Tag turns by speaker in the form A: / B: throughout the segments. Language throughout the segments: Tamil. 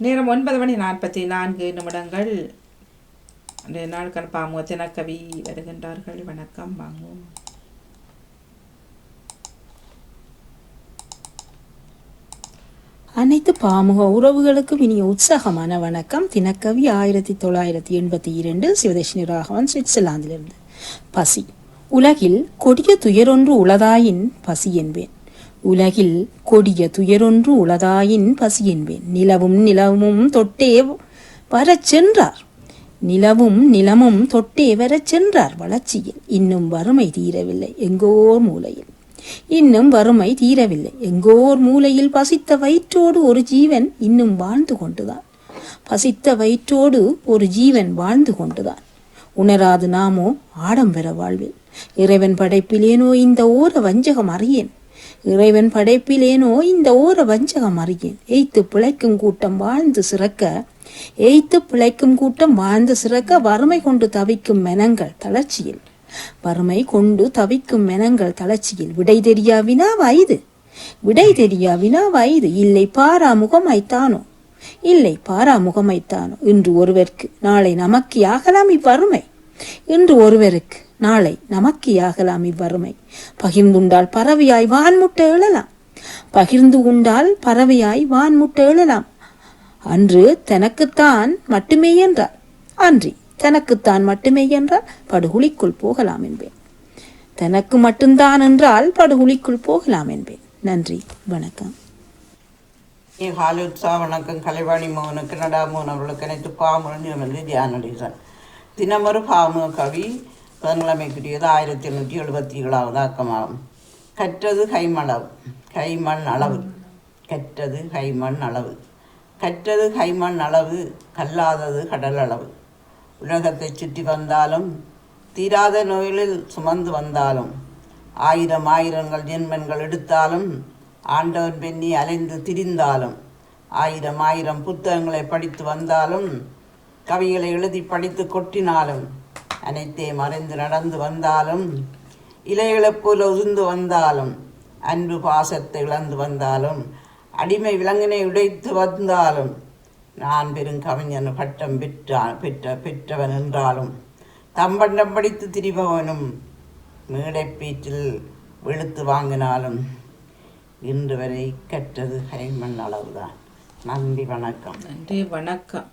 A: நேரம் ஒன்பது மணி நாற்பத்தி நான்கு நிமிடங்கள். ரெண்டு நாளுக்கான பாமுக தினக்கவி வருகின்றார்கள். வணக்கம் வாங்குவோம்
B: அனைத்து பாமுக உறவுகளுக்கும் இனிய உற்சாகமான வணக்கம். தினக்கவி ஆயிரத்தி தொள்ளாயிரத்தி எண்பத்தி இரண்டு சிவதேஷினி ராகவன் சுவிட்சர்லாந்திலிருந்து. பசி. உலகில் கொடிய துயரொன்று உளதாயின் பசி என்பேன். உலகில் கொடிய துயரொன்று உளதாயின் பசி என்பேன் நிலவும் நிலவும் தொட்டே வரச் சென்றார். நிலவும் நிலமும் தொட்டே வரச் சென்றார் வளர்ச்சியில். இன்னும் வறுமை தீரவில்லை எங்கோர் மூலையில். இன்னும் வறுமை தீரவில்லை எங்கோர் மூலையில். பசித்த வயிற்றோடு ஒரு ஜீவன் இன்னும் வாழ்ந்து கொண்டுதான். பசித்த வயிற்றோடு ஒரு ஜீவன் வாழ்ந்து கொண்டுதான். உணராது நாமோ ஆடம்பர வாழ்வில். இறைவன் படைப்பிலேனோ இந்த ஓர வஞ்சகம் அறியேன். இறைவன் படைப்பிலேனோ இந்த ஓர வஞ்சகம் அறியேன் எய்த்து பிழைக்கும் கூட்டம் வாழ்ந்து சிறக்க. எய்த்து பிழைக்கும் கூட்டம் வாழ்ந்து சிறக்க வறுமை கொண்டு தவிக்கும் மெனங்கள் தளர்ச்சியில். வறுமை கொண்டு தவிக்கும் மெனங்கள் தளர்ச்சியில். விடை தெரியாவினா வயது விடை தெரியாவினா வயது இல்லை பாரா முகமாய்த்தானோ இல்லை பாரா முகமைத்தானோ இன்று ஒருவருக்கு நாளை நமக்கு ஆகலாம் இவ்வறுமை? இன்று ஒருவருக்கு நாளை நமக்கு இவ்வறுமை. பகிர்ந்துண்டால் பறவையாய் வான்முட்டை எழலாம். பகிர்ந்து உண்டால் பறவையாய் வான்முட்டை எழலாம். அன்று தனக்குத்தான் மட்டுமே என்றார். அன்றி தனக்குத்தான் மட்டுமே என்றால் படுகுழிக்குள் போகலாம் என்பேன். தனக்கு மட்டும்தான் என்றால் படுகுழிக்குள் போகலாம் என்பேன். நன்றி வணக்கம்.
C: ஹாலி உற்சா வணக்கம். கலைவாணி மோகனுக்கு கனடா அவர்களுக்கு அனைத்து பாமுரன் வந்து தினமொரு பாமு கவி பதினிலைமைக்குரியது ஆயிரத்தி எண்ணூற்றி எழுபத்தி ஏழாவது ஆக்கமாகும். கற்றது கைமளவு கைமண் அளவு. கற்றது கைமண் அளவு. கற்றது கைமண் அளவு கல்லாதது கடல் அளவு. உலகத்தை சுற்றி வந்தாலும் தீராத நோய்களில் சுமந்து வந்தாலும் ஆயிரம் ஆயிரங்கள் ஜென்மன்கள் எடுத்தாலும் ஆண்டவன் பெண்ணி அலைந்து திரிந்தாலும் ஆயிரம் ஆயிரம் புத்தகங்களை படித்து வந்தாலும் கவிகளை எழுதி படித்து கொட்டினாலும் அனைத்தையும் மறைந்து நடந்து வந்தாலும் இலைகளைப் போல உதிர்ந்து வந்தாலும் அன்பு பாசத்தை இழந்து வந்தாலும் அடிமை விலங்கினை உடைத்து வந்தாலும் நான் பெரும் கவிஞன் பட்டம் பெற்றான் பெற்ற பெற்றவன் என்றாலும் தம்பண்டம் படித்து திரிபவனும் மேடை வெளுத்து வாங்கினாலும் இன்று வரை கற்றது கைமண் அளவுதான். நன்றி வணக்கம்.
A: நன்றி வணக்கம்.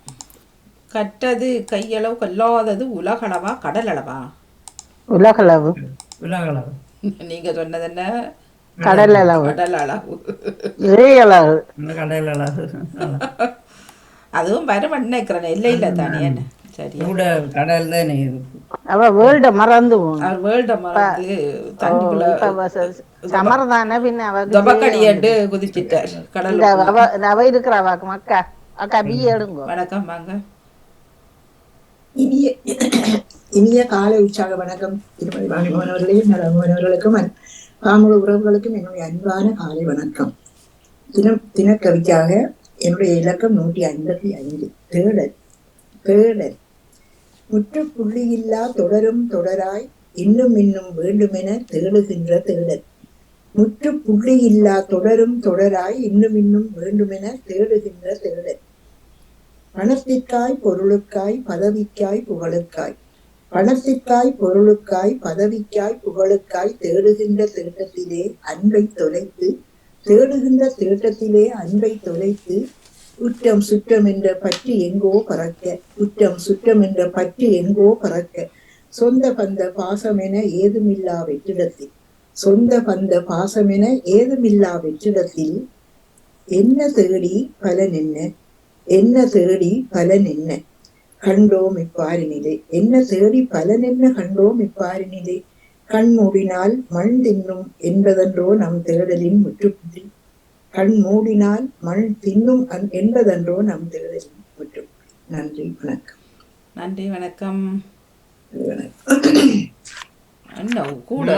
A: கற்றது கையளவு கல்லாதது உலகளவா கடலளவா?
D: உலகளவு.
E: விலகளவு
A: நீங்க சொன்னது என்ன
D: கடல் அளவு
A: கடல் அளவு
E: கடையில் அளவு
A: அதுவும் வரும் நினைக்கிறேன் இல்லை இல்லை தானே. என்ன சரியா.
E: கூட கடல் தான்
D: அவ வேர்ல்ட மறந்து
A: அவர் வேர்ல்ட மறந்து
D: சமர்தான பின்ன அவ
A: தொபக்கடியண்டு குதிச்சிட்டார். கடல்
D: அவ அவ இருக்கிறவா அக்கா அக்கா பி எடுங்க.
A: வணக்கம் வாங்க.
F: இனிய இனிய காலை உற்சாக வணக்கம். திருமதி வாணிபவன் அவர்களையும் நலமோகன் அவர்களுக்கும் அன்- உறவுகளுக்கும் என்னுடைய அன்பான காலை வணக்கம். தினம் தினக்கவிக்காக என்னுடைய இலக்கம் நூற்றி ஐம்பத்தி ஐந்து. தேடல் தேடல். முற்றுப்புள்ளியில்லா தொடரும் தொடராய் இன்னும் இன்னும் வேண்டுமென தேடுகின்ற தேடல். முற்றுப்புள்ளியில்லா தொடரும் தொடராய் இன்னும் இன்னும் வேண்டுமென தேடுகின்ற தேடல். பணத்திற்காய் பொருளுக்காய் பதவிக்காய் புகழுக்காய். பணத்திற்காய் பொருளுக்காய் பதவிக்காய் புகழுக்காய் தேடுகின்ற தேட்டத்திலே அன்பை தொலைத்து தேடுகின்ற தேட்டத்திலே அன்பை தொலைத்து குற்றம் சுற்றம் என்ற பற்றி எங்கோ பறக்க குற்றம் சுற்றம் என்ற பற்றி எங்கோ பறக்க. சொந்த பந்த பாசமென ஏதுமில்லா வெற்றிடத்தில் சொந்த பந்த பாசமென ஏதுமில்லா வெற்றிடத்தில் என்ன தேடி பலன் என்ன? என்ன தேடி பலன் என்ன? கண்டோம் இப்பாரினிலே என்ன தேடி பலன் என்ன? கண்டோம் இப்பாரினிலே கண் மூடினால் மண் தின்னும் என்பதன்றோ நம் தேடலின் முற்றுப்புள்ளி. கண் மூடினால் மண் தின்னும் என்பதன்றோ நம் தேடலின் முற்றுப்புள்ளி. நன்றி வணக்கம்.
A: நன்றி வணக்கம். கூட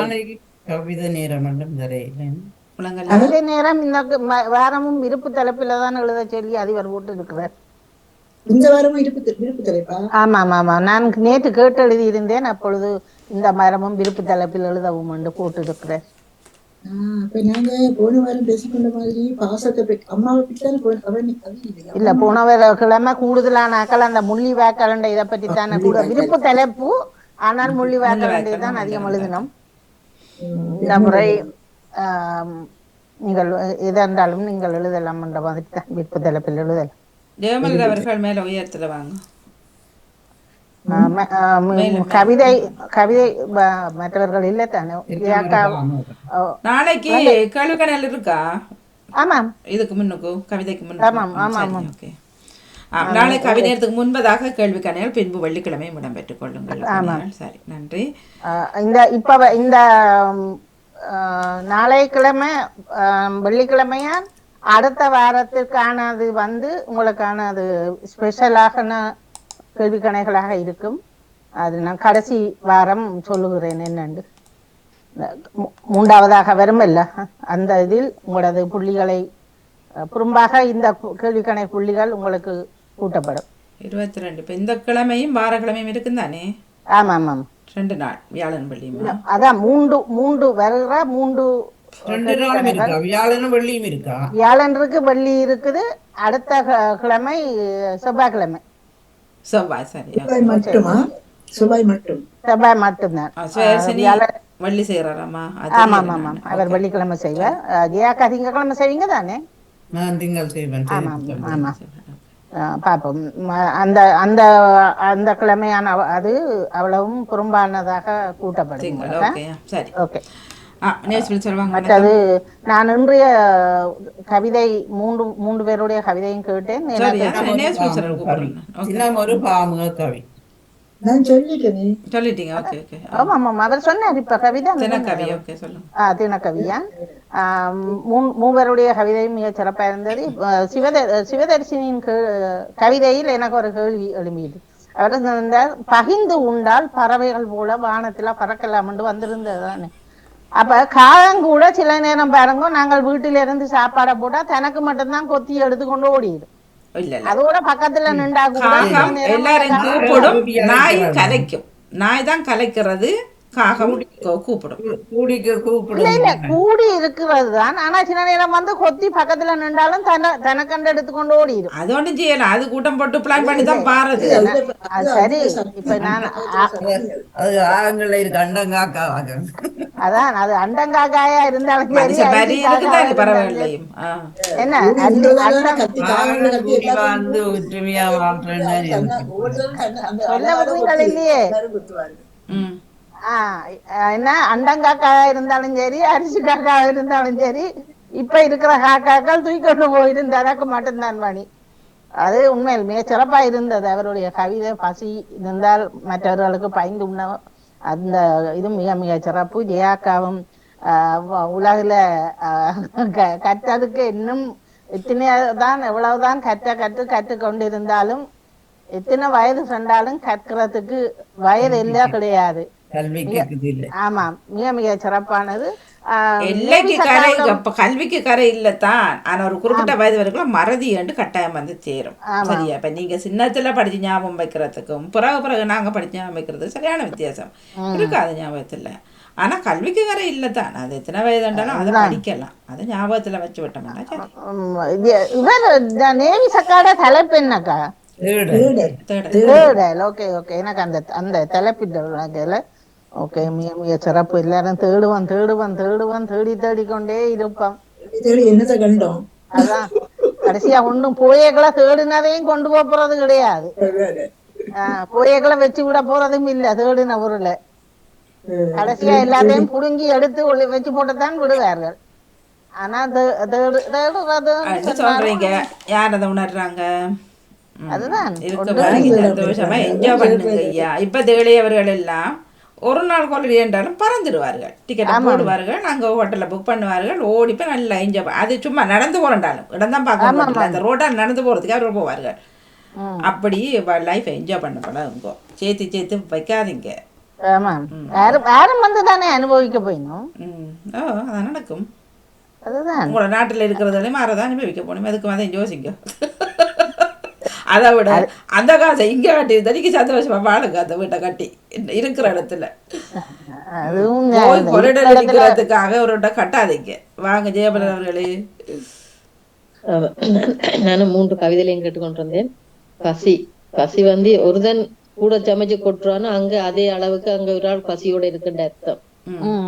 E: கவிதை நேரம் மட்டும்
A: முழங்கல்ல
D: அதே நேரம் இந்த வாரமும் இருப்பு தலைப்பில தான் எழுத சொல்லி அதிபர் போட்டு இருக்கிறார்
F: இந்த வாரமும் இருப்பு இருப்பு தலைப்பா?
D: ஆமா ஆமா ஆமா நான் நேற்று கேட்டு எழுதி இருந்தேன் அப்பொழுது இந்த மரமும் விருப்பு தலைப்பில் எழுதவும் என்று போட்டு இருக்கிறார்
F: ஆஹ் அப்ப நாங்க போன வாரம் பேசிக்கொண்ட மாதிரி பாசத்தை பற்றி அம்மாவை பற்றி தானே போன அவன் கவி இல்லையா?
D: இல்ல போன கிழமை கூடுதலான ஆக்கள் அந்த முள்ளி வேக்கலண்டை இதை பற்றி தானே கூட விருப்பு தலைப்பு ஆனால் முள்ளி வேக்கலண்டை தான் அதிகம் எழுதினோம். இந்த முறை? நீங்கள் எதென்றாலும் நீங்கள் எழுதலாம் என்ற மாதிரி தான் விருப்பு தலைப்பில் எழுதலாம்.
A: ஜெயமலர் அவர்கள் மேல உயரத்துல வாங்க.
D: கவிதை கவிதை மற்றவர்கள் இல்லை தானே?
A: நாளைக்கு கேள்விக்கணல் இருக்கா?
D: ஆமாம்.
A: இதுக்கு முன்னுக்கு கவிதைக்கு
D: ஆமாம், ஆமாம்,
A: முன்னுக்கு ஓகே. நாளை கவிதையத்துக்கு முன்பதாக கேள்வி கணைகள் பின்பு வெள்ளிக்கிழமையும் இடம்பெற்றுக் கொள்ளுங்கள். சரி நன்றி.
D: இந்த இப்ப இந்த நாளைய கிழமை வெள்ளிக்கிழமையா? அடுத்த வாரத்திற்கானது வந்து உங்களுக்கான அது ஸ்பெஷலாக கேள்வி கணைகளாக இருக்கும். அது நான் கடைசி வாரம் சொல்லுகிறேன் என்னண்டு மூன்றாவதாக வருமல்ல. அந்த இதில் உங்களது புள்ளிகளை புறம்பாக இந்த கேள்விக்கணை புள்ளிகள் உங்களுக்கு கூட்டப்படும்.
A: இருபத்தி ரெண்டு. இப்போ இந்த கிழமையும் வாரக்கிழமையும் இருக்கும் தானே
D: ஆமாம் ஆமாம்.
A: ரெண்டு நாள் வியாழன் வெள்ளியும்
D: அதான் மூன்று மூன்று வருகிற மூன்று
E: ரெண்டு நாளும் இருக்கா? வியாழனும் வெள்ளியும் இருக்கா?
D: வியாழன் இருக்கு வெள்ளி இருக்குது அடுத்த கிழமை செவ்வாய்க்கிழமை.
A: செவ்வாய் சரி
F: மட்டுமா? சுபாய் மட்டும்.
D: செவ்வாய் மட்டும்தான்.
A: ஆ, சுயர்சினி
D: வியாழன்
A: வள்ளி செய்யறாராமா
D: ஆமாம் ஆமாம் அவர் வெள்ளிக்கிழமை செய்வார். அஹ், ஜெயாக்கா திங்கக்கிழமை செய்வீங்க தானே?
E: நான் திங்கள் செய்வேன்
D: ஆமாம் அஹ், பார்ப்போம். அந்த அந்த அந்த கிழமையான அது அவ்வளவும் புறம்பானதாக கூட்டப்படும்
A: ஓகே
D: மற்றது நான் இன்றைய கவிதை மூன்று மூன்று பேருடைய கவிதையும் கேட்டேன்.
E: ஒரு பாமுக கவி.
F: நான் சொல்லிட்டேனே.
A: சொல்லிட்டீங்க ஓகே ஓகே
D: ஆமாம் ஆமாம். அவர் சொன்னார் இப்ப கவிதை
A: தினக்கவி ஓகே சொல்லுங்க.
D: ஆ தினக்கவியா? மூவருடைய கவிதையும் மிக சிறப்பா இருந்தது. சிவத சிவதர்சினியின் கவிதையில் எனக்கு ஒரு கேள்வி எழும்பியது. அவர் சொன்னார் பகிர்ந்து உண்டால் பறவைகள் போல வானத்துல பறக்கலாம் என்று வந்திருந்தது தானே. அப்ப காகம் கூட சில நேரம் பாருங்க நாங்கள் வீட்டில இருந்து சாப்பாடை போட்டா தனக்கு மட்டும்தான் கொத்தி எடுத்துக்கொண்டு ஓடிடும். அதோட பக்கத்துல நின்றா
A: எல்லாரும் கூப்பிடும். நாய் கலைக்கும். நாய் தான் கலைக்கிறது. காகம் கூப்பிடும்.
E: கூடிக்க
D: கூடி இருக்கிறது தான் ஆனா சில நேரம் வந்து கொத்தி பக்கத்துல நின்றாலும் தன தனக்கண்டு எடுத்துக்கொண்டு ஓடிடும்
A: அது ஒண்ணும் செய்யலாம் அது கூட்டம் போட்டு பிளான் பண்ணி தான் பாருது.
D: அது சரி. இப்ப நான் அ-
E: அது ஆகங்கள இருக்கு அண்டங்காக்காவாக
D: அதான் அது அண்டங்காக்காயா இருந்தாலும். என்ன
E: வாழ்ந்து ஒற்றுமையா வாழ்றேன்னு
D: சொல்ல இல்லையே? என்ன அண்டங்காக்காயா இருந்தாலும் சரி அரிசி காக்காயா இருந்தாலும் சரி இப்ப இருக்கிற காக்காக்கள் தூக்கிக்கொண்டு போயிருந்து அதற்கு மட்டும்தான் மணி. அது உண்மையில் மிக சிறப்பா இருந்தது. அவருடைய கவிதை பசி இருந்தால் மற்றவர்களுக்கு பயந்து உண்ண அந்த இது மிக மிக சிறப்பு. ஜெயாக்காவும் உலகில கற்றதுக்கு இன்னும் எத்தனை தான் எவ்வளவுதான் கற்ற கற்று கற்றுக்கொண்டிருந்தாலும் எத்தனை வயது சென்றாலும் கற்கிறதுக்கு வயது எல்லாம் கிடையாது.
E: கல்விக்கு
D: ஆமாம் மிக மிக சிறப்பானது.
A: எல்லைக்கு கரை இப்ப கல்விக்கு கரை இல்லத்தான் ஆனா ஒரு குறிப்பிட்ட வயது வரைக்கும் மறதி என்று கட்டாயம் வந்து சேரும். சரியா? இப்ப நீங்க சின்னத்துல படிச்சு ஞாபகம் வைக்கிறதுக்கும் பிறகு பிறகு நாங்க படிச்சு ஞாபகம் வைக்கிறதுக்கு சரியான வித்தியாசம். இருக்காது ஞாபகத்துல. ஆனா கல்விக்கு கரை இல்லத்தான் அது எத்தனை வயது இருந்தாலும் அதை படிக்கலாம். அதை ஞாபகத்துல வச்சு விட்டோம்னா
D: நேவி சக்காட தலைப்பு என்னக்கா?
E: தேடு
F: தேடல்.
A: தேடு.
D: தேடல். Okay okay. எனக்கு அந்த அந்த தலைப்பிடல ஓகே மிக மிக சிறப்பு எல்லாரும் தேடுவான் தேடுவான் தேடுவான் தேடி தேடி கொண்டே இருப்பான்
F: தேடி என்னத்தை கண்டோம்
D: அதான் கடைசியா ஒண்ணும் போயக்களை தேடினதையும் கொண்டு போக போறது கிடையாது போயக்களை வச்சு விட போறதும் இல்ல தேடின பொருளை கடைசியா எல்லாத்தையும் புடுங்கி எடுத்து ஒளி வச்சு போட்டுத்தான் விடுவார்கள் ஆனா தேடுறது
A: சொல்றீங்க யார் அதை உணர்றாங்க.
D: அதுதான்.
A: இருக்க பாருங்க சந்தோஷமா என்ஜாய் பண்ணுங்க ஐயா இப்ப தேடியவர்கள் எல்லாம் ஒரு நாள் ஹாலிடே என்றாலும் பறந்துடுவார்கள். டிக்கெட்டை போடுவார்கள் நாங்க ஹோட்டல்ல புக் பண்ணுவார்கள் ஓடி போய் நல்லா என்ஜாய் அது சும்மா நடந்து போறண்டாலும் இடம் தான் பார்க்க மாட்டோம் அந்த ரோட்டால் நடந்து போறதுக்கு அவர் போவார்கள். அப்படி லைஃப்பை என்ஜாய் பண்ண பழகுங்க. சேர்த்து சேர்த்து வைக்காதீங்க.
D: யாரும் வந்து தானே அனுபவிக்க போயிடும்
A: ஓ அதான் நடக்கும்.
D: அதுதான்.
A: உங்களோட நாட்டில் இருக்கிறதாலே மாறதான் அனுபவிக்க போகணும். அதுக்கு வந்து யோசிங்க. அதை விட அந்த காசை இங்கே கட்டி தனிக்கு சந்தோஷமா வாழுங்க அந்த வீட்டை கட்டி இருக்கிற இடத்துல.
D: அதுவும்
A: போய்
D: இடத்துல-
A: அடிக்கிறதுக்காக ஒரு கட்டாதீங்க. வாங்க ஜெயபலன் அவர்களே.
G: நானும் மூன்று கவிதைகளையும் கேட்டுக்கொண்டு வந்தேன். பசி. பசி வந்து ஒருதன் கூட சமைச்சு கொட்டுறான்னு அங்க அதே அளவுக்கு அங்க ஒரு ஆள் பசியோட இருக்கின்ற அர்த்தம்.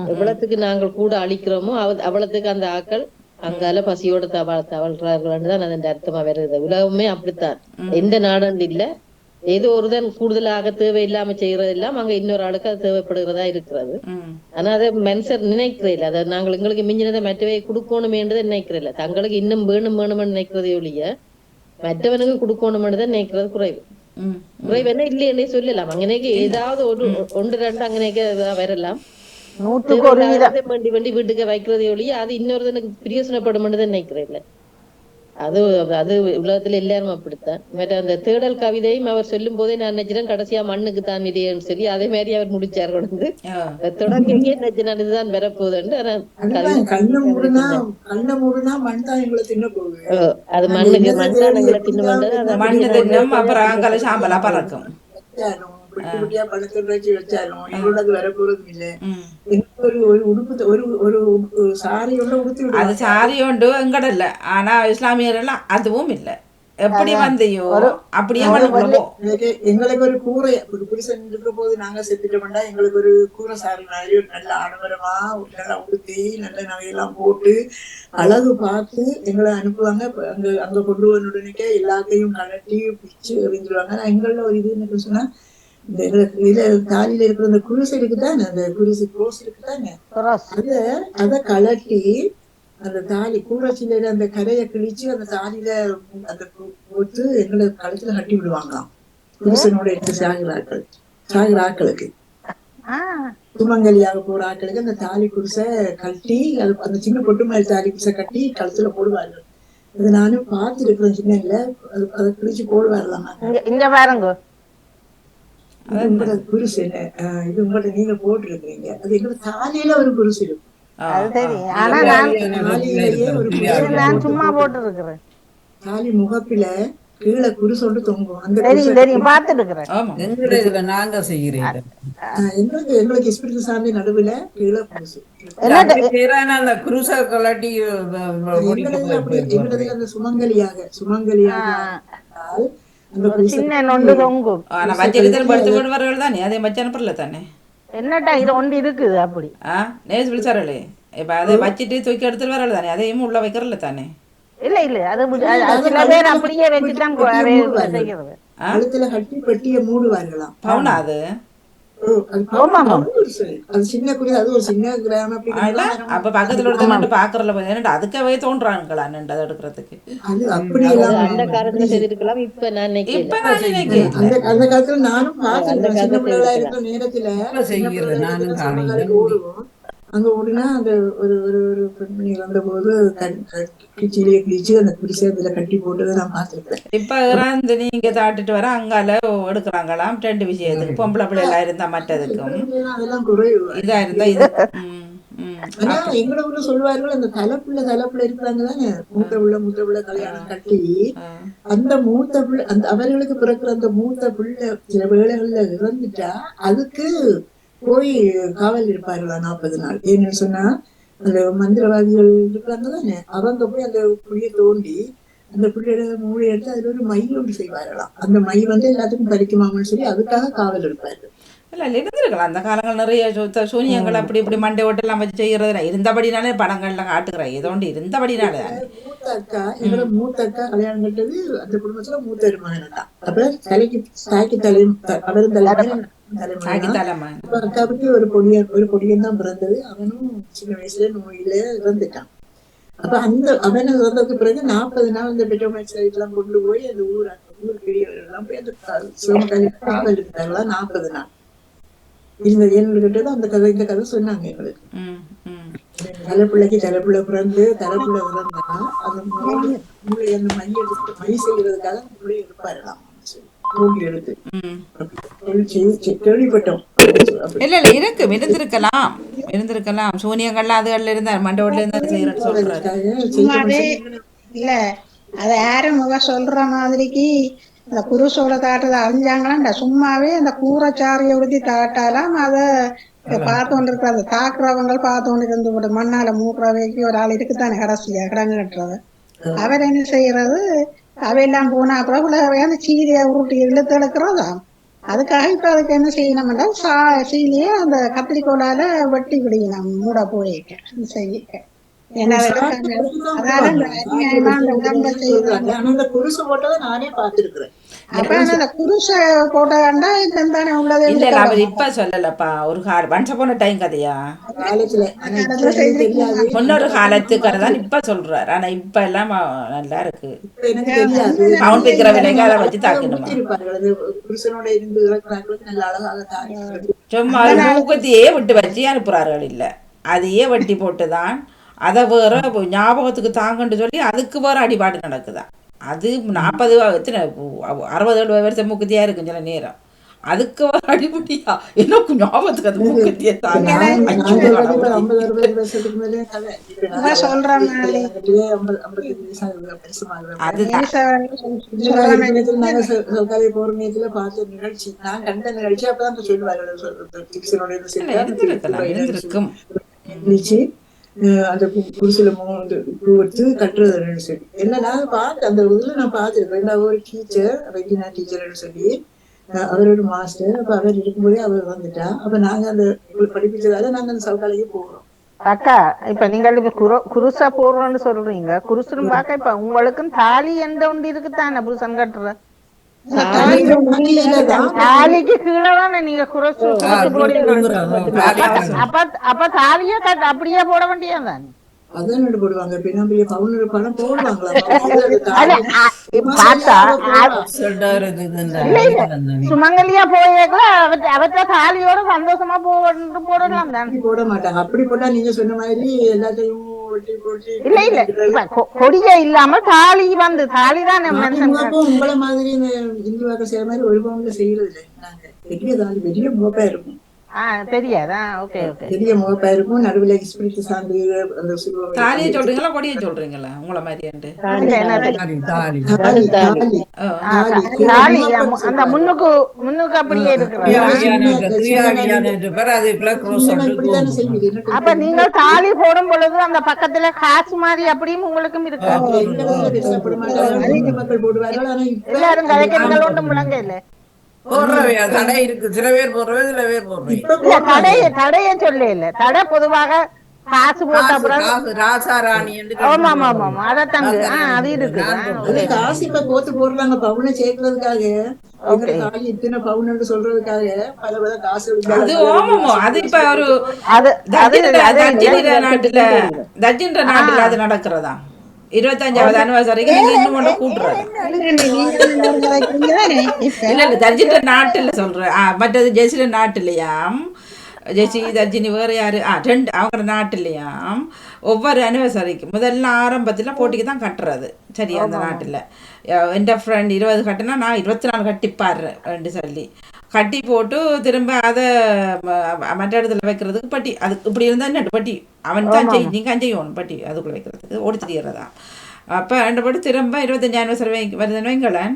G: எவ்வளவுக்கு நாங்கள் கூட அழிக்கிறோமோ அவ- அவ்வளவுக்கு அந்த ஆக்கள் அங்கால பசியோட தவ தவழ்றார்கள் தான் அதன் அர்த்தமா வருது. உலகமே அப்படித்தான். எந்த நாடு இல்ல. ஏதோ ஒருதன் கூடுதலாக தேவையில்லாம செய்யறது எல்லாம் அங்க இன்னொரு ஆளுக்கு அது தேவைப்படுகிறதா இருக்கிறது. ஆனா அதை மனுஷர் நினைக்கிறே இல்ல. அதை நாங்கள் எங்களுக்கு மிஞ்சினதை மற்றவை கொடுக்கணுமேன்றதை நினைக்கிறே இல்ல. தங்களுக்கு இன்னும் வேணும் வேணும்னு நினைக்கிறதே ஒழிய மற்றவனுக்கு கொடுக்கணும்னு நினைக்கிறது குறைவு. குறைவு என்ன இல்லையே சொல்லலாம். அங்கனேக்கு ஏதாவது ஒரு ஒன்று ரெண்டு அங்கனேக்கு வரலாம்.
D: நூற்றுக்கு ஒரு வீதம்.
G: வண்டி வண்டி வீட்டுக்கு வைக்கிறதே ஒழிய அது இன்னொருத்தனுக்கு பிரியோசனப்படும் நினைக்கிறேன் இல்ல அது அது உலகத்துல எல்லாரும் அப்படித்தான். மற்ற அந்த தேடல் கவிதையும் அவர் சொல்லும் போதே நான் நினைச்சிட்டேன் கடைசியா மண்ணுக்கு தான் இதேன்னு சொல்லி அதே மாதிரி அவர் முடிச்சார் கொண்டு. தொடர்ந்து நினைச்சு இதுதான் வரப்போகுதுன்னு ஆனா
F: அதுதான் கண்ணை மூடுனா கண்ணை மூடுனா மண் தான் எங்களை தின்ன போகுது.
G: ஓ, அது மண்ணுக்கு மண் தான் எங்களை தின்னு
A: தின்னும் அப்புறம் சாம்பலா பறக்கும்.
F: போறது இல்ல
A: ம்.
F: எனக்கு ஒரு ஒரு உடுப்பு த- ஒரு ஒரு ஒரு சாரியோட உடுத்தி
A: அது
F: விடுவாங்க
A: சாரி உண்டு எங்கட இல்ல. ஆனா இஸ்லாமியர் எல்லாம் அதுவும் இல்ல. எப்படி வந்தையோ அப்படியே
F: எங்களுக்கு ஒரு கூரை ஒரு புருஷன் இருக்க போது நாங்க செத்துட்டோம்னா எங்களுக்கு ஒரு கூரை சாரி மாதிரி நல்ல ஆடம்பரமா நல்லா உடுத்தி நல்ல நகையெல்லாம் போட்டு அழகு பார்த்து எங்களை அனுப்புவாங்க. அங்க அங்க கொண்டு வந்த உடனே எல்லாத்தையும் கலட்டி பிச்சு எறிஞ்சிருவாங்க. எங்கள ஒரு இது என்ன சொன்னா இந்த இதுல தாலியில இருக்கிற அந்த குருசு இருக்குதானே அந்த குருசு க்ரோஸ் இருக்குதானே. அத அத கலட்டி அந்த தாலி கூரச்சில அந்த கரையை கிழிச்சு அந்த தாலியில அந்த போட்டு எங்களை கழுத்துல கட்டி விடுவாங்களாம். புருஷனோட எடுத்து சாகிற ஆட்கள் சாகிற ஆட்களுக்கு
D: ஆ,
F: சுமங்கலியாக போற ஆட்களுக்கு அந்த தாலி குருசை கட்டி அது அந்த சின்ன பொட்டு மாதிரி தாலி குருசை கட்டி கழுத்துல போடுவார்கள். அது நானும் பார்த்துருக்கிறேன் சின்ன இல்ல அது அதை கிழிச்சு போடுவார்களாம்.
D: இங்க பாருங்க.
F: உங்களோட குருசு இது உங்களோட நீங்க போட்டிருக்கிறீங்க. அது எங்களோட தாலியில ஒரு குருசு இருக்கும்
D: சும்மா போட்டு இருக்கிறேன்
F: தாலி முகப்பில கீழே குருசோண்டு தொங்கும். அந்த
D: தெரியும்
F: குருசை
E: நாங்க செய்கிறேன்
F: ஆஹ் எங்களுக்கு எங்களுக்கு எஸ்பிரிட் சார்ந்த நடுவுல கீழே குருசு
E: அந்த குருச கலாட்டி
F: அந்த சுமங்கலியாக சுமங்கலியாக
D: சின்ன நொண்டு தொங்கும்.
A: ஆனா வச்செடுத்து படுத்து விடுவார்கள் தானே? அதே அனுப்பல தானே?
D: என்னட்டா இது ஒன்று இருக்குது அப்படி.
A: ஆ நேஸ் விழிச்சாரலே இப்ப அதை வச்சுட்டு தூக்கி எடுத்துட்டு வரல தானே? அதையும் உள்ள வைக்கிறல தானே?
D: இல்ல இல்ல அது அது- அது சில பேர் அப்படியே வச்சுதான் செய்கிறது.
F: கழுத்துல கட்டி பெட்டியை மூடுவார்களாம்.
A: பவுனா அது? அப்ப பக்கத்துல ஒருத்தர் பாக்குறல என்னடா அதுக்காகவே தோன்றாங்களா நின்று அதை எடுக்கிறதுக்கு?
G: அந்த காலத்துல இப்ப நான்
A: இப்ப
F: அந்த காலத்துல நானும் நேரத்துல அங்க ஓடினா அந்த ஒரு ஒரு ஒரு பெண்மணி வந்த போது கிச்சிலேயே கிழிச்சு அந்த குடிசை இதுல கட்டி போட்டதை நான் பார்த்திருக்கேன்
A: இப்ப இறந்து நீங்க தாட்டிட்டு வர அங்கால எடுக்கிறாங்களாம். ரெண்டு விஷயத்துக்கு. பொம்பளை பிள்ளைகளா இருந்தா மற்றதுக்கும்.
F: அதெல்லாம் குறைவு.
A: இதா இருந்தா இது.
F: ஆனா எங்கட ஊர்ல சொல்லுவார்கள் அந்த தலைப்புள்ள தலைப்புல இருக்கிறாங்க தானே மூத்த புள்ள மூத்த புள்ள கல்யாணம் கட்டி. அந்த மூத்த பிள்ளை அந்த அவர்களுக்கு பிறக்கிற அந்த மூத்த பிள்ளை சில வேளைகள்ல இறந்துட்டா அதுக்கு போய் காவல் இருப்பார்களா நாற்பது நாள்? ஏன்னு சொன்னா அந்த மந்திரவாதிகள் இருக்காங்க தானே அவங்க போய் அந்த புளியை தோண்டி அந்த புள்ளியோட மூளை எடுத்து அதுல ஒரு மை ஒன்று செய்வார்களாம். அந்த மை வந்து எல்லாத்துக்கும் பறிக்குமாமன்னு சொல்லி அதுக்காக காவல் இருப்பார்கள்.
A: இல்ல இருந்திருக்கலாம். அந்த காலங்கள் நிறைய சூனியங்கள் அப்படி இப்படி மண்டை ஓட்டெல்லாம் வச்சு செய்யறது இருந்தபடினாலே படங்கள்ல காட்டுக்கிறேன் ஏதோ ஒன்று இருந்தபடினாலே தானே.
F: மூத்த அக்கா எங்களோட மூத்த அக்கா கல்யாணம் கட்டது அந்த குடும்பத்துல மூத்த மகன் தான் அப்ப தலைக்கு தாய்க்கு தலை அவரும்
A: தலைமை
F: அக்காவுக்கு ஒரு பொடியன் ஒரு பொடியன் தான் பிறந்தது. அவனும் சின்ன வயசுல நோயில இறந்துட்டான். அப்ப அந்த அவன் இறந்ததுக்கு பிறகு நாற்பது நாள் அந்த பெட்ரோமேக்ஸ் எல்லாம் கொண்டு போய் அந்த ஊர் ஊர் பெரியவர்கள் எல்லாம் போய் அந்த காவல் இருந்தாங்களா? நாற்பது நாள். இந்த என்கிட்ட அந்த கதை இந்த கதை சொன்னாங்க எங்களுக்கு தலைப்பிள்ளைக்கு தலைப்பிள்ளை பிறந்து தலைப்பிள்ளை இறந்தா அந்த மூளை அந்த மை எடுத்து மை செய்யறதுக்காக மூளை எடுப்பாருலாம் செய்தி- செ- கேள்விப்பட்டோம்.
A: இல்ல இல்ல இருக்கும் இருந்திருக்கலாம் இருந்திருக்கலாம் சூனியங்கள்லாம் அதுகள்ல இருந்தா மண்டை ஓட்டல இருந்தா செய்யறேன்னு சொல்றாரு.
H: இல்ல அது யாரும் முக சொல்ற மாதிரிக்கு இந்த குருசோட தாட்டத்தை அறிஞ்சாங்களாண்டா சும்மாவே அந்த கூரைச்சாரியை உடுத்தி தாட்டாலாம் அத பார்த்து கொண்டு இருக்கிறது தாக்குறவங்க பார்த்து கொண்டு இருந்து ஒரு மண்ணால மூக்குறவைக்கு ஒரு ஆள் இருக்குத்தானே கடைசியா கிடங்கு கட்டுறது. அவர் என்ன செய்யறது? அவையெல்லாம் போனா அப்புறம் உலகவே அந்த சீலையை உருட்டி இழுத்து எடுக்கிறதா அதுக்காக இப்ப அதுக்கு என்ன செய்யணும்னா சா சீலையை அந்த கத்திரிக்கோலால வெட்டி விடணும் மூட போயிக்க செய்ய அதாவது அந்த
F: குருசு போட்டதை நானே பார்த்திருக்கிறேன்.
A: இல்ல இப்ப சொல்லலப்பா. ஒரு கால ஒன்ஸ் போன டைம் கதையா? முன்னொரு காலத்து கதை தான் இப்ப சொல்றாரு. ஆனா இப்ப எல்லாம் நல்லா இருக்கு. பவுன் விலைக்கு அதை வச்சு தாக்கணுமா? சும்மா மூக்கத்தையே விட்டு வச்சு அனுப்புறார்கள் இல்ல. அதையே வெட்டி போட்டுதான் அதை வேற ஞாபகத்துக்கு தாங்கன்னு சொல்லி அதுக்கு வேற அடிபாடு நடக்குதா? அது நாற்பது எத்தனை? அறுபது எழுபது வருஷம் மூக்குத்தியா இருக்கும் சில நேரம். அதுக்கு வேற அடிபடியா. எனக்கு ஞாபகத்துக்கு அது மூக்குத்தியே? தாங்க ஐயோ, கடவுளே.
F: ஐம்பது அறுபது வருஷத்துக்கு மேலே கதை இப்ப நான்
H: இவன் சொல்ற மாதிரி
F: வந்துட்டு ஐம்பது ஐம்பத்தஞ்சு வயசு பெருசுமாகிறேன்
A: அதுதான்.
H: சொல்ற மாதிரி
F: நாங்க சவுகாரி போற நேரத்துல பார்த்த நிகழ்ச்சி. நான் கண்ட நிகழ்ச்சி அப்பதான். நிகழ்ச்சி. அஹ் அந்த கு- குடிசையில மூணு பூ வச்சு கட்டுறது ரெண்டு சொல்லி. என்ன நான் பார்த்து அந்த இதுல நான் பார்த்துருக்கேன். நான் ஒரு டீச்சர் ரெட்டினா டீச்சர்னு சொல்லி அஹ் அவர் ஒரு மாஸ்டர் அப்ப அவர் இருக்கும்போதே அவர் வந்துட்டா. அப்ப நாங்க அந்த படிப்பிச்சதால நாங்க அந்த சவுகாலையே போகிறோம்
D: அக்கா இப்ப நீங்கள் இப்ப குரு குருசா போடுறோம்னு சொல்றீங்க. குருசுன்னு பார்க்க இப்ப உங்களுக்கும் தாலி எந்த ஒன்று இருக்குதானே புருஷன் கட்டுற தாலிக்கு கீழே நீங்க போடுவீங்க அப்ப அப்ப தாலியே அப்படியே போட வேண்டியதுதானே.
F: அதான் என்ன போடுவாங்க. பின்னாடி பவுனர் பணம் போடுவாங்களா.
D: சுமங்கலியா போயிருக்கல அவற்ற தாலியோட சந்தோஷமா போட்டு போடலாம் தானே.
F: போட மாட்டாங்க. அப்படி போட்டா நீங்க சொன்ன மாதிரி எல்லாத்தையும்
D: இல்ல இல்ல. கொடிய இல்லாம தாலி வந்து தாலி தானே
F: உங்களை மாதிரி இந்த இந்து வாக்க செய்யற மாதிரி ஒரு பவுன்ல செய்யறது இல்லை நாங்க பெரிய தாலி பெரிய முகப்பா இருக்கும்.
D: ஆ தெரியாதா? Okay okay.
F: பெரிய முகப்பா இருக்கும் நடுவுல ஸ்பிரிட் சாந்து அந்த
A: தாலியை சொல்றீங்களா? கொடியை சொல்றீங்களா? உங்களை
D: அந்த முன்னுக்கு முன்னுக்கு அப்படியே அப்ப நீங்க தாலி போடும் பொழுது அந்த பக்கத்துல காசு மாதிரி அப்படியும் உங்களுக்கும் இருக்கு எல்லாரும் கதைக்கிறீங்கள் ஒன்றும் முழங்க இல்ல.
E: தடை இருக்கு. சில பேர் போடுறவே சில பேர் போடுறவே
D: இல்ல தடைய சொல்ல இல்ல. தடை பொதுவாக காசு போட்ட
E: ராசா ராணி என்று
D: ஆமா ஆமா ஆமா ஆமா. அதத்தாங்க ஆ அது இருக்கு
F: காசு இப்ப கோத்து போடுறாங்க. பவுனை சேர்க்கறதுக்காக. இத்தனை பவுன் சொல்றதுக்காக பல பல காசு
A: அது ஓமமோ அது இப்ப ஒரு
D: அது அது
A: தஜின்ற
D: அது
A: தஜின்ற நாட்டுல தஜின்ற நாட்டுல அது நடக்கிறதா? இருபத்தஞ்சாவது அனிவர்சரிக்கு நீங்க இன்னும் ஒண்ணு கூட்டுறது இல்ல இல்ல தர்ஜின்ற நாட்டுல சொல்றேன். மற்றது ஜெசில நாட்டுலயாம் ஜெசி தர்ஜினி வேறு யாரு? ஆ ரெண்டு அவங்க நாட்டுலயாம் ஒவ்வொரு அனிவர்சரிக்கு முதல்ல ஆரம்பத்துல போட்டிக்கு தான் கட்டுறது. சரி அந்த நாட்டுல என் ஃப்ரெண்ட் இருபது கட்டினா நான் இருபத்தி நாலு கட்டிப்பாடுறேன் ரெண்டு சொல்லி. கட்டி போட்டு திரும்ப அதை மற்ற இடத்துல வைக்கிறதுக்கு பட்டி. அது இப்படி இருந்தா என்ன பட்டி? அவன் தான் செய் நீங்க செய்யணும் பட்டி. அதுக்குள்ள வைக்கிறதுக்கு. ஓடி தெரியறதா அப்போ ரெண்டு பட்டு திரும்ப இருபத்தஞ்சு அனிவர்சரி வை வருதுன்னு வைங்களேன்.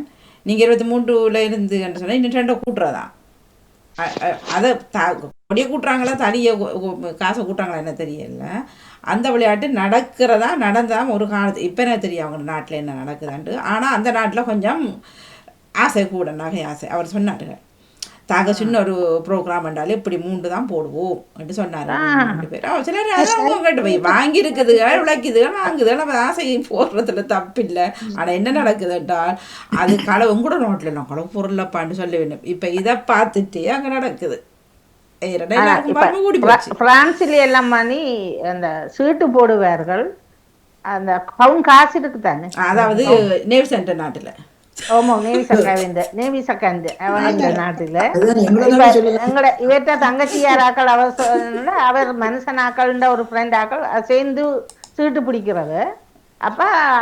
A: நீங்கள் இருபத்தி மூன்றுல இருந்து சொன்னால் இன்னும் ரெண்டை கூட்டுறதா? அதை த கொடியை கூட்டுறாங்களா தனியை காசை கூட்டுறாங்களா என்ன தெரியல. அந்த விளையாட்டு நடக்கிறதா நடந்தா ஒரு காலத்து இப்போ என்ன தெரியும் அவங்க நாட்டில் என்ன நடக்குதான்ட்டு. ஆனால் அந்த நாட்டில் கொஞ்சம் ஆசை கூட நகை ஆசை. அவர் சொன்னாருங்க. தாங்க சின்ன ஒரு ப்ரோக்ராம் பண்ணாலே இப்படி மூன்று தான் போடுவோம் அப்படின்னு சொன்னாரு ரெண்டு பேர் அவ சிலர் உங்ககிட்ட போய் வாங்கி இருக்குதுங்க விளக்குதுங்க வாங்குதுங்க நம்ம ஆசை போடுறதுல தப்பில்லை. ஆனால் என்ன நடக்குது என்றால் அது களவு கூட நோட்டில் நான் களவு பொருளப்பான்னு சொல்ல வேண்டும். இப்போ இதை பார்த்துட்டு அங்கே நடக்குது.
D: பிரான்சில எல்லாம் பண்ணி அந்த சீட்டு போடுவார்கள். அந்த பவுன் காசு இருக்கு தானே
A: அதாவது நேவ் சென்டர் நாட்டில்.
D: ஓமோ நேவி சக்காவிந்த நேவி சக்காந்து அவன் இந்த நாட்டுல. எங்கட இவற்ற தங்கச்சியார் ஆக்கள் அவர் அவர் மனுஷன் ஆக்கள்ன்ற ஒரு ஃப்ரெண்ட் ஆக்கள் சேர்ந்து சீட்டு பிடிக்கிறது அப்ப